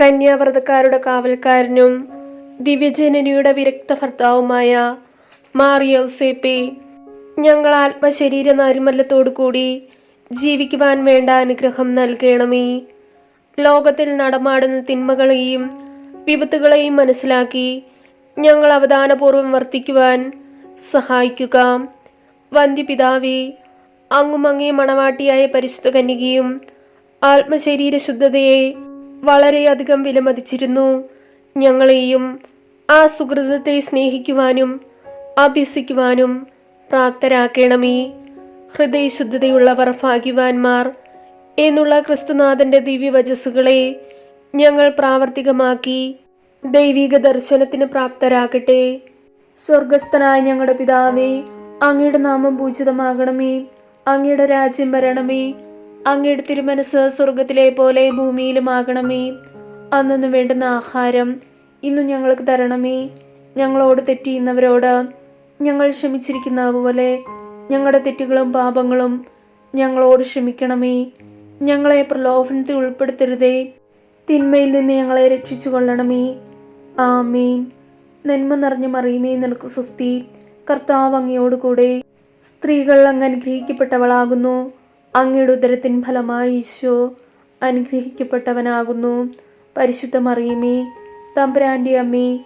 കന്യാവ്രതക്കാരുടെ കാവൽക്കാരനും ദിവ്യജനനിയുടെ വിരക്ത ഭർത്താവുമായ മാറിയൗസേപ്പെ ഞങ്ങൾ ആത്മശരീര നാരുമല്ലത്തോടു കൂടി ജീവിക്കുവാൻ വേണ്ട അനുഗ്രഹം നൽകണമേ. ലോകത്തിൽ നടമാടുന്ന തിന്മകളെയും വിപത്തുകളെയും മനസ്സിലാക്കി ഞങ്ങൾ അവധാനപൂർവം വർത്തിക്കുവാൻ സഹായിക്കുക. വന്ധ്യപിതാവേ അങ്ങുമങ്ങേ മണവാട്ടിയായ പരിശുദ്ധ കന്യകയും ആത്മശരീര ശുദ്ധതയെ വളരെയധികം വിലമതിച്ചിരുന്നു. ഞങ്ങളെയും ആ സുഹൃതത്തെ സ്നേഹിക്കുവാനും അഭ്യസിക്കുവാനും പ്രാപ്തരാക്കണമേ. ഹൃദയശുദ്ധതയുള്ളവർ ഭാഗ്യവാന്മാർ എന്നുള്ള ക്രിസ്തുനാഥന്റെ ദിവ്യവചസ്സുകളെ ഞങ്ങൾ പ്രാവർത്തികമാക്കി. ദൈവിക ദർശനത്തിന് പ്രാപ്തരാകട്ടെ. സ്വർഗസ്ഥനായ ഞങ്ങളുടെ പിതാവേ അങ്ങയുടെ നാമം പൂജിതമാകണമേ. അങ്ങയുടെ രാജ്യം വരണമേ. അങ്ങയുടെ തിരുമനസ് സ്വർഗത്തിലെ പോലെ ഭൂമിയിലുമാകണമേ. അന്നു വേണ്ടുന്ന ആഹാരം ഇന്നു ഞങ്ങൾക്ക് തരണമേ. ഞങ്ങളോട് തെറ്റിയുന്നവരോട് ഞങ്ങൾ ക്ഷമിച്ചിരിക്കുന്ന പോലെ ഞങ്ങളുടെ തെറ്റുകളും പാപങ്ങളും ഞങ്ങളോട് ക്ഷമിക്കണമേ. ഞങ്ങളെ പ്രലോഭനത്തിൽ ഉൾപ്പെടുത്തരുതേ. തിന്മയിൽ നിന്ന് ഞങ്ങളെ രക്ഷിച്ചു കൊള്ളണമേ ആമീൻ. നന്മ നിറഞ്ഞ മറിയുമേ നിനക്ക് സ്വസ്തി. കർത്താവ് അങ്ങയോടുകൂടെ സ്ത്രീകൾ അങ്ങ് അങ്ങയുടെ ഉദരത്തിൻ ഫലമായി ഈശോ അനുഗ്രഹിക്കപ്പെട്ടവനാകുന്നു. പരിശുദ്ധ മറിയമേ തമ്പുരാന്റെ അമ്മേ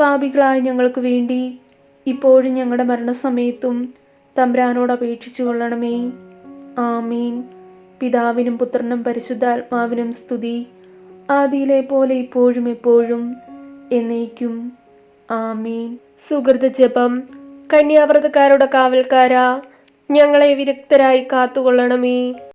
പാപികളായ ഞങ്ങൾക്ക് വേണ്ടി ഇപ്പോഴും ഞങ്ങളുടെ മരണസമയത്തും തമ്പുരാനോട് അപേക്ഷിച്ചു കൊള്ളണമേ. ആമീൻ. പിതാവിനും പുത്രനും പരിശുദ്ധാത്മാവിനും സ്തുതി. ആദിയിലെ പോലെ ഇപ്പോഴും എപ്പോഴും എന്നേക്കും. ആമീൻ. സുഹൃത ജപം. കന്യാവ്രതക്കാരുടെ കാവൽക്കാര ഞങ്ങളെ വിരക്തരായി കാത്തുകൊള്ളണമേ.